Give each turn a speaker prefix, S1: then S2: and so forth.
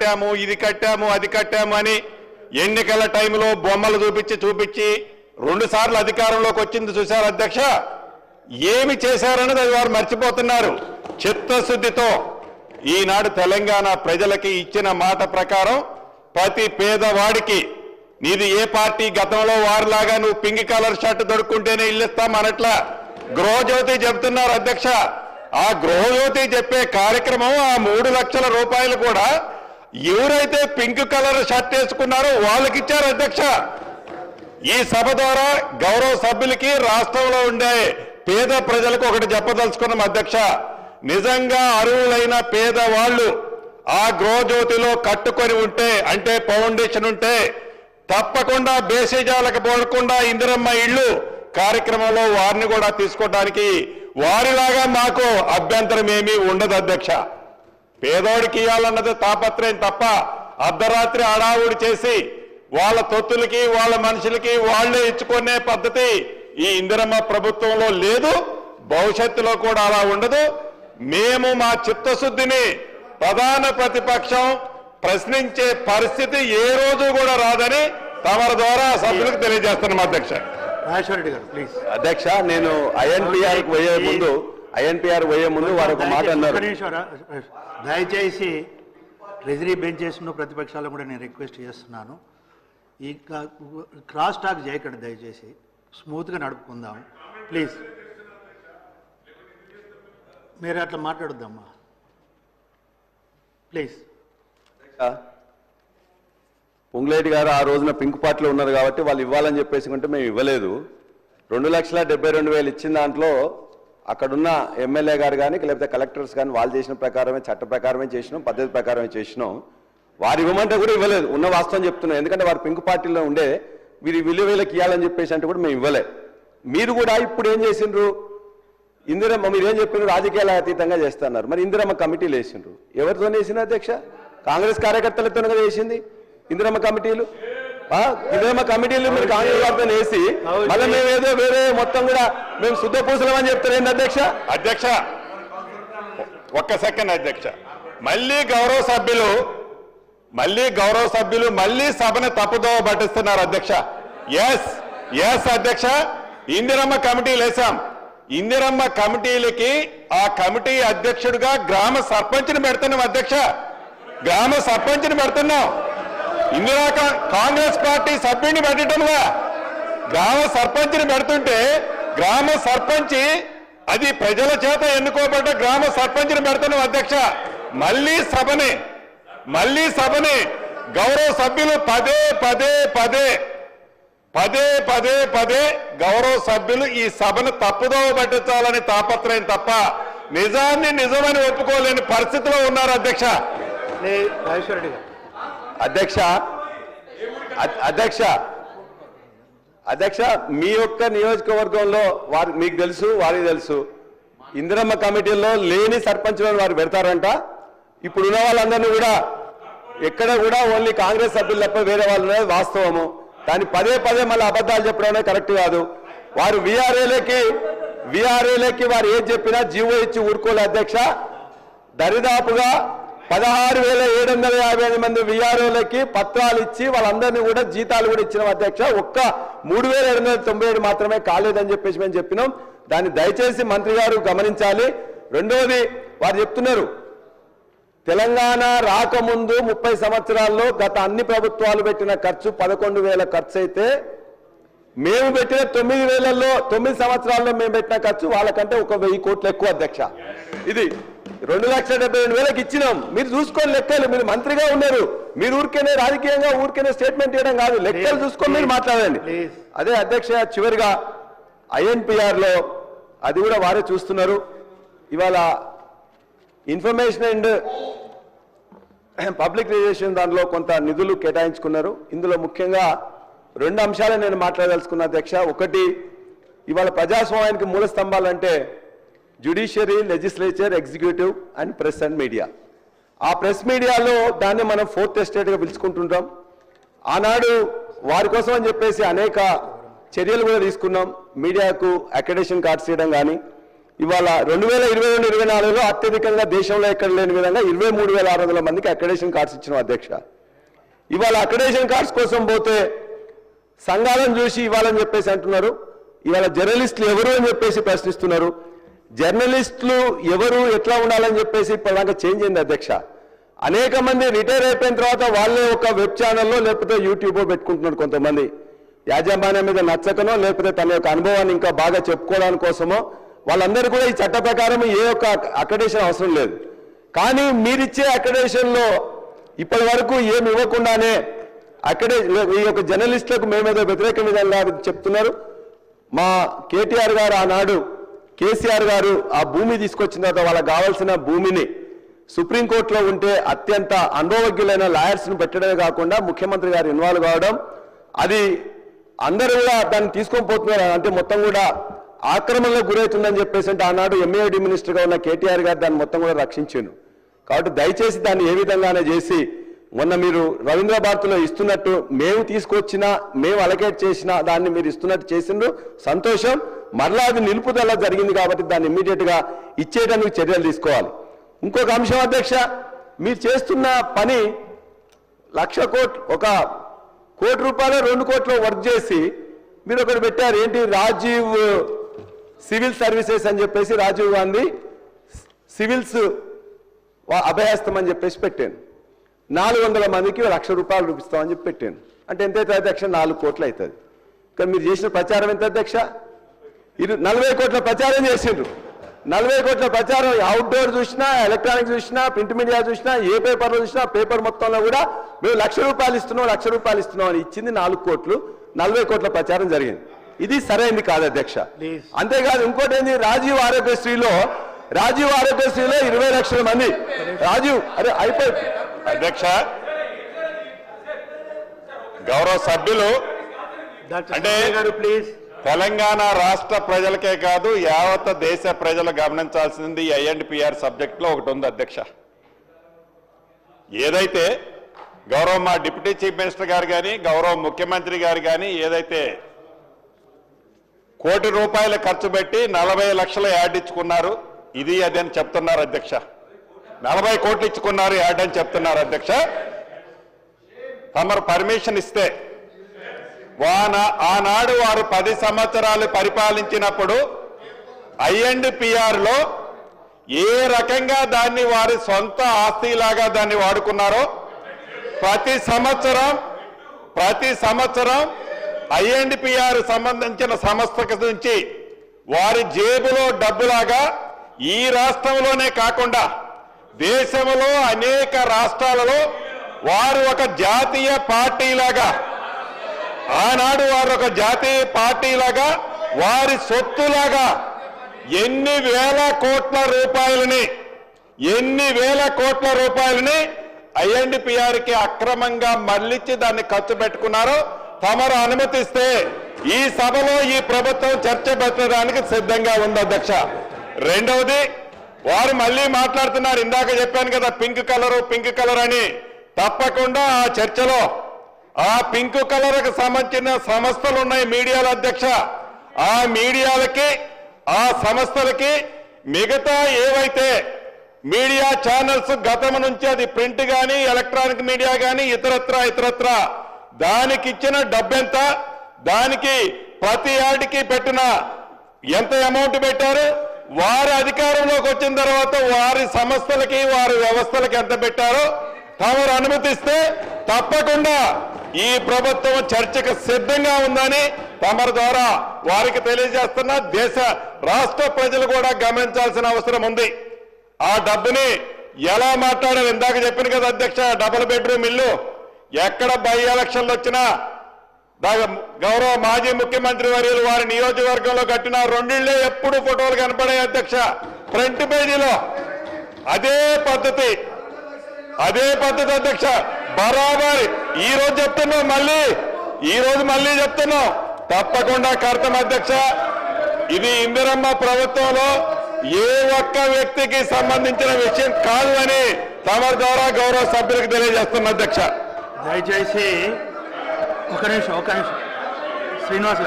S1: కట్టాము ఇది కట్టాము అది కట్టాము అని ఎన్నికల టైంలో బొమ్మలు చూపించి చూపించి రెండు సార్లు అధికారంలోకి వచ్చింది చూశారు అధ్యక్ష. ఏమి చేశారన్నది అది వారు మర్చిపోతున్నారు. చిత్తశుద్ధితో ఈనాడు తెలంగాణ ప్రజలకి ఇచ్చిన మాట ప్రకారం ప్రతి పేదవాడికి నీది ఏ పార్టీ గతంలో వారిలాగా నువ్వు పింక్ కలర్ షర్ట్ దొరుకుంటేనే ఇల్లు ఇస్తాం అనట్లా గృహజ్యోతి చెబుతున్నారు అధ్యక్ష. ఆ గృహజ్యోతి చెప్పే కార్యక్రమం ఆ మూడు లక్షల రూపాయలు కూడా ఎవరైతే పింక్ కలర్ షర్ట్ వేసుకున్నారో వాళ్ళకి ఇచ్చారు అధ్యక్ష. ఈ సభ ద్వారా గౌరవ సభ్యులకి రాష్ట్రంలో ఉండే పేద ప్రజలకు ఒకటి చెప్పదలుచుకున్నాం అధ్యక్ష. నిజంగా అరువులైన పేదవాళ్ళు ఆ గృహజ్యోతిలో కట్టుకొని ఉంటే అంటే ఫౌండేషన్ ఉంటే తప్పకుండా బేసిజాలకు పోకుండా ఇందిరమ్మ ఇళ్ళు కార్యక్రమంలో వారిని కూడా తీసుకోవడానికి వారిలాగా మాకు అభ్యంతరం ఏమీ ఉండదు అధ్యక్ష. పేదోడికి ఇవ్వాలన్నది తాపత్రయం తప్ప అర్ధరాత్రి అడావుడి చేసి వాళ్ళ తొత్తులకి వాళ్ళ మనుషులకి వాళ్ళే ఇచ్చుకునే పద్ధతి ఈ ఇందిరమ్మ ప్రభుత్వంలో లేదు. భవిష్యత్తులో కూడా అలా ఉండదు. మేము మా చిత్తశుద్ధిని ప్రధాన ప్రతిపక్షం ప్రశ్నించే పరిస్థితి ఏ రోజు కూడా రాదని తమరి ద్వారా సభ్యులకు తెలియజేస్తున్నాం అధ్యక్ష.
S2: రాజేశ్వర రెడ్డి గారు ప్లీజ్
S3: అధ్యక్ష నేను ఐఎన్పిఆర్ పోయే ముందు ఐఎన్పిఆర్ పోయే ముందు వారు ఒక మాట
S2: దయచేసి-
S3: అన్నారు
S2: దయచేసి ట్రెజరీ బెంచెస్ ప్రతిపక్షాలు కూడా నేను రిక్వెస్ట్ చేస్తున్నాను. ఈ క్రాస్ టాక్ చేయకండి దయచేసి. స్మూత్గా నడుపుకుందాం. ప్లీజ్. మీరు అట్లా మాట్లాడొద్దమ్మా. ప్లీజ్.
S3: పొంగులేటి గారు ఆ రోజున పింక్ పార్టీలో ఉన్నారు కాబట్టి వాళ్ళు ఇవ్వాలని చెప్పేసి కొంటే మేము ఇవ్వలేదు. రెండు లక్షల డెబ్బై రెండు వేలు ఇచ్చిన దాంట్లో అక్కడున్న ఎమ్మెల్యే గారు కానీ లేకపోతే కలెక్టర్స్ కానీ వాళ్ళు చేసిన ప్రకారమే చట్ట ప్రకారమే చేసినాం పద్ధతి ప్రకారమే చేసినాం. వారు ఇవ్వమంటే కూడా ఇవ్వలేదు ఉన్న వాస్తవం చెప్తున్నాం. ఎందుకంటే వారు పింక్ పార్టీలో ఉండే వీరి విలువ వీళ్ళకి ఇవ్వాలని చెప్పేసి అంటే కూడా మేము ఇవ్వలే. మీరు కూడా ఇప్పుడు ఏం చేసిండ్రు? ఇందిరమ్మ మీరు ఏం చెప్పిన రాజకీయాల అతీతంగా చేస్తున్నారు. మరి ఇందిరమ్మ కమిటీలు వేసిండ్రు ఎవరితో వేసిన అధ్యక్ష? కాంగ్రెస్ కార్యకర్తలతో కదా వేసింది ఇందిరమ్మ కమిటీలు? ఆ, ఇందిరమ్మ కమిటీలు మీరు కాంగ్రెస్ వారితో వేసి మళ్ళీ మేము ఏదో వేరే మొత్తం కూడా మేము శుద్ధ పూసలం అని చెప్తారు. ఏంటి అధ్యక్ష?
S1: అధ్యక్ష ఒక్క సెకండ్ అధ్యక్ష. మళ్ళీ గౌరవ సభ్యులు మళ్ళీ గౌరవ సభ్యులు మళ్ళీ సభను తప్పుదోవ పట్టిస్తున్నారు అధ్యక్ష. ఎస్ ఎస్ అధ్యక్ష. ఇందిరమ్మ కమిటీలు వేశాం. ఇందిరమ్మ కమిటీలకి ఆ కమిటీ అధ్యక్షుడిగా గ్రామ సర్పంచ్ని పెడుతున్నాం అధ్యక్ష. గ్రామ సర్పంచ్ని పెడుతున్నాం. ఇందిరా కాంగ్రెస్ పార్టీ సభ్యుడిని పెట్టడంలా గ్రామ సర్పంచ్ని పెడుతుంటే గ్రామ సర్పంచి అది ప్రజల చేత ఎన్నుకోబడ్డ గ్రామ సర్పంచ్ని పెడుతున్నాం అధ్యక్ష. మళ్ళీ సభని మళ్ళీ సభని గౌరవ సభ్యులు పదే పదే పదే పదే పదే పదే గౌరవ సభ్యులు ఈ సభను తప్పుదోవ పట్టించాలని తాపత్రయం తప్ప నిజాన్ని నిజమని ఒప్పుకోలేని పరిస్థితిలో ఉన్నారు అధ్యక్ష
S2: ప్లీజ్ రాజేశ్వర రెడ్డి గారు
S3: అధ్యక్ష అధ్యక్ష అధ్యక్ష మీ యొక్క నియోజకవర్గంలో వారి మీకు తెలుసు వారికి తెలుసు. ఇందిరమ్మ కమిటీల్లో లేని సర్పంచులను వారు పెడతారంట. ఇప్పుడు ఉన్న వాళ్ళందరినీ కూడా ఎక్కడ కూడా ఓన్లీ కాంగ్రెస్ సభ్యులు తప్ప వేరే వాళ్ళు వాస్తవము. దాన్ని పదే పదే మళ్ళీ అబద్ధాలు చెప్పడం కరెక్ట్ కాదు. వారు విఆర్ఏలకి విఆర్ఏలకి వారు ఏం చెప్పినా జీవో ఇచ్చి ఊరుకోలే అధ్యక్ష. దరిదాపుగా పదహారు వేల ఏడు వందల యాభై ఐదు మంది విఆర్ఓలకి పత్రాలు ఇచ్చి వాళ్ళందరినీ కూడా జీతాలు కూడా ఇచ్చిన అధ్యక్ష. ఒక్క మూడు వేల ఏడు వందల తొంభై ఏడు మాత్రమే కాలేదని చెప్పేసి మేము చెప్పినాం. దాన్ని దయచేసి మంత్రి గారు గమనించాలి. రెండవది వారు చెప్తున్నారు తెలంగాణ రాకముందు ముప్పై సంవత్సరాల్లో గత అన్ని ప్రభుత్వాలు పెట్టిన ఖర్చు పదకొండు వేల ఖర్చు అయితే మేము పెట్టిన తొమ్మిది వేలలో తొమ్మిది సంవత్సరాల్లో మేము పెట్టిన ఖర్చు వాళ్ళకంటే ఒక వెయ్యి కోట్లు ఎక్కువ అధ్యక్ష. ఇది రెండు లక్షల డెబ్బై రెండు వేలకు ఇచ్చినాం. మీరు చూసుకొని లెక్కలు. మీరు మంత్రిగా ఉన్నారు. మీరు ఊరికేనే రాజకీయంగా ఊరికేనే స్టేట్మెంట్ ఇవ్వడం కాదు. లెక్కలు చూసుకొని మీరు మాట్లాడండి. అదే అధ్యక్ష చివరిగా ఐఎన్పిఆర్లో అది కూడా వారే చూస్తున్నారు. ఇవాళ ఇన్ఫర్మేషన్ అండ్ పబ్లిక్ రిలేషన్ దానిలో కొంత నిధులు కేటాయించుకున్నారు. ఇందులో ముఖ్యంగా రెండు అంశాలు నేను మాట్లాడదలుచుకున్న అధ్యక్ష. ఒకటి ఇవాళ ప్రజాస్వామ్యానికి మూల స్తంభాలంటే judiciary legislature executive and press and media ఆ ప్రెస్ మీడియాలో దాన్ని మనం ఫోర్త్ ఎస్టేట్గా పిలుచుకుంటుంటాం. ఆనాడు వారి కోసం అని చెప్పేసి అనేక చర్యలు కూడా తీసుకున్నాం. మీడియాకు అక్రెడిషన్ కార్డ్స్ ఇవ్వడం కానీ ఇవాళ రెండు వేల ఇరవై రెండు ఇరవై నాలుగులో అత్యధికంగా దేశంలో ఎక్కడ లేని విధంగా ఇరవై మూడు వేల ఆరు వందల మందికి అక్రెడేషన్ కార్డ్స్ ఇచ్చిన అధ్యక్ష. ఇవాళ అక్రెడేషన్ కార్డ్స్ కోసం పోతే సంఘాలను చూసి ఇవ్వాలని చెప్పేసి అంటున్నారు. ఇవాళ జర్నలిస్టులు ఎవరు అని చెప్పేసి ప్రశ్నిస్తున్నారు. జర్నలిస్టులు ఎవరు ఎట్లా ఉండాలని చెప్పేసి ఇప్పటిదాకా చేంజ్ అయింది అధ్యక్ష. అనేక మంది రిటైర్ అయిపోయిన తర్వాత వాళ్ళే ఒక వెబ్ ఛానల్లో లేకపోతే యూట్యూబ్ పెట్టుకుంటున్నారు కొంతమంది. యాజమాన్యం మీద నచ్చకనో లేకపోతే తన యొక్క అనుభవాన్ని ఇంకా బాగా చెప్పుకోవడానికి కోసమో వాళ్ళందరూ కూడా ఈ చట్ట ప్రకారం ఏ ఒక్క అక్రెడేషన్ అవసరం లేదు. కానీ మీరిచ్చే అక్రెడేషన్లో ఇప్పటి వరకు ఏమి ఇవ్వకుండానే అక్కడే ఈ యొక్క జర్నలిస్టులకు మేమేదో వ్యతిరేక విధంగా చెప్తున్నారు. మా కేటీఆర్ గారు ఆనాడు కేసీఆర్ గారు ఆ భూమి తీసుకొచ్చిన తర్వాత వాళ్ళకి కావాల్సిన భూమిని సుప్రీంకోర్టులో ఉంటే అత్యంత అనుభవజ్ఞులైన లాయర్స్ను పెట్టడమే కాకుండా ముఖ్యమంత్రి గారు ఇన్వాల్వ్ కావడం అది అందరూ కూడా దాన్ని తీసుకొని పోతున్నారు అంటే మొత్తం కూడా ఆక్రమణలకు గురవుతుందని చెప్పేసి అంటే ఆనాడు ఎంఏడి మినిస్టర్గా ఉన్న కేటీఆర్ గారు దాన్ని మొత్తం కూడా రక్షించాను కాబట్టి దయచేసి దాన్ని ఏ విధంగానే చేసి మొన్న మీరు రవీంద్ర భారతిలో ఇస్తున్నట్టు మేము తీసుకొచ్చిన మేము అలకేట్ చేసినా దాన్ని మీరు ఇస్తున్నట్టు చేసిండ్రు. సంతోషం. మరలా అది నిలుపుదల జరిగింది కాబట్టి దాన్ని ఇమ్మీడియట్గా ఇచ్చేయడానికి చర్యలు తీసుకోవాలి. ఇంకొక అంశం అధ్యక్ష మీరు చేస్తున్న పని లక్ష కోట్లు ఒక కోటి రూపాయలు రెండు కోట్లు వర్క్ చేసి మీరు ఒకటి పెట్టారు. ఏంటి? రాజీవ్ సివిల్ సర్వీసెస్ అని చెప్పేసి రాజీవ్ గాంధీ సివిల్స్ అభయాస్తం అని చెప్పేసి పెట్టాను. నాలుగు వందల మందికి లక్ష రూపాయలు చూపిస్తామని చెప్పి పెట్టాను. అంటే ఎంత అవుతుంది అధ్యక్ష? నాలుగు కోట్లు అవుతుంది. కానీ మీరు చేసిన ప్రచారం ఎంత అధ్యక్ష? ఇరు నలభై కోట్ల ప్రచారం చేసిండ్రు. నలభై కోట్ల ప్రచారం అవుట్డోర్ చూసినా ఎలక్ట్రానిక్ చూసినా ప్రింట్ మీడియా చూసినా ఏ పేపర్లో చూసినా పేపర్ మొత్తంలో కూడా మేము లక్ష రూపాయలు ఇస్తున్నాం లక్ష రూపాయలు ఇస్తున్నాం అని ఇచ్చింది నాలుగు కోట్లు. నలభై కోట్ల ప్రచారం జరిగింది. ఇది సరైంది కాదు అధ్యక్ష. అంతేకాదు ఇంకోటి ఏంది? రాజీవ్ ఆరోగ్యశ్రీలో రాజీవ్ ఆరోగ్యశ్రీలో ఇరవై లక్షల మంది. రాజీవ్ అరే అయిపోయి.
S1: అధ్యక్ష గౌరవ సభ్యులు అంటే-
S2: గారు ప్లీజ్
S1: తెలంగాణ రాష్ట్ర ప్రజలకే కాదు యావత్ దేశ ప్రజలు గమనించాల్సింది ఐఎన్డిపిఆర్ సబ్జెక్ట్లో ఒకటి ఉంది అధ్యక్ష. ఏదైతే గౌరవ మా డిప్యూటీ చీఫ్ మినిస్టర్ గారు కానీ గౌరవ ముఖ్యమంత్రి గారు కానీ ఏదైతే కోటి రూపాయలు ఖర్చు పెట్టి నలభై లక్షలు యాడ్ ఇచ్చుకున్నారు ఇది అది అని చెప్తున్నారు అధ్యక్ష. నలభై కోట్లు ఇచ్చుకున్నారు యాడ్ అని చెప్తున్నారు అధ్యక్ష. తమరు పర్మిషన్ ఇస్తే ఆనాడు వారు పది సంవత్సరాలు పరిపాలించినప్పుడు ఐఎండ్పిఆర్లో ఏ రకంగా దాన్ని వారి సొంత ఆస్తిలాగా దాన్ని వాడుకున్నారో ప్రతి సంవత్సరం ప్రతి సంవత్సరం ఐఎండ్పిఆర్ సంబంధించిన సంస్థ నుంచి వారి జేబులో డబ్బులాగా ఈ రాష్ట్రంలోనే కాకుండా దేశంలో అనేక రాష్ట్రాలలో వారు ఒక జాతీయ పార్టీలాగా ఆనాడు వారు ఒక జాతీయ పార్టీలాగా వారి సొత్తులాగా ఎన్ని వేల కోట్ల రూపాయలని ఎన్ని వేల కోట్ల రూపాయలని ఐఎన్డిపిఆర్కి అక్రమంగా మళ్ళించి దాన్ని ఖర్చు పెట్టుకున్నారో తమరు అనుమతిస్తే ఈ సభలో ఈ ప్రభుత్వం చర్చ పెట్టడానికి సిద్ధంగా ఉంది అధ్యక్ష. రెండవది వారు మళ్ళీ మాట్లాడుతున్నారు ఇందాక చెప్పాను కదా పింక్ కలరు పింక్ కలర్ అని. తప్పకుండా ఆ చర్చలో ఆ పింక్ కలర్కు సంబంధించిన సంస్థలు ఉన్నాయి మీడియాల అధ్యక్ష. ఆ మీడియాలకి ఆ సంస్థలకి మిగతా ఏవైతే మీడియా ఛానల్స్ గతం నుంచి అది ప్రింట్ కానీ ఎలక్ట్రానిక్ మీడియా కానీ ఇతరత్ర ఇతరత్ర దానికి ఇచ్చిన డబ్బెంత దానికి ప్రతి యాడికి పెట్టిన ఎంత అమౌంట్ పెట్టారు వారి అధికారంలోకి వచ్చిన తర్వాత వారి సంస్థలకి వారి వ్యవస్థలకి ఎంత పెట్టారో తమరు అనుమతిస్తే తప్పకుండా ఈ ప్రభుత్వం చర్చకు సిద్ధంగా ఉందని తమరి ద్వారా వారికి తెలియజేస్తున్న దేశ రాష్ట్ర ప్రజలు కూడా గమనించాల్సిన అవసరం ఉంది. ఆ డబ్బుని ఎలా మాట్లాడారు? ఇందాక చెప్పిన కదా అధ్యక్ష డబుల్ బెడ్రూమ్ ఇల్లు. ఎక్కడ బై ఎలక్షన్లు వచ్చినా గౌరవ మాజీ ముఖ్యమంత్రి వర్యులు వారి నియోజకవర్గంలో కట్టిన రెండిళ్ళే ఎప్పుడు ఫోటోలు కనపడాయి అధ్యక్ష? ఫ్రంట్ పేజీలో. అదే పద్ధతి. అదే పద్ధతి అధ్యక్ష. బరాబర్. ఈ రోజు చెప్తున్నాం మళ్ళీ. ఈ రోజు మళ్ళీ చెప్తున్నాం తప్పకుండా కర్తం అధ్యక్ష. ఇది ఇందిరమ్మ ప్రభుత్వంలో ఏ ఒక్క వ్యక్తికి సంబంధించిన విషయం కాదు అని తమ ద్వారా గౌరవ సభ్యులకు తెలియజేస్తున్న అధ్యక్ష.
S2: దయచేసి ఒక నిమిషం ఒక నిమిషం. శ్రీనివాస్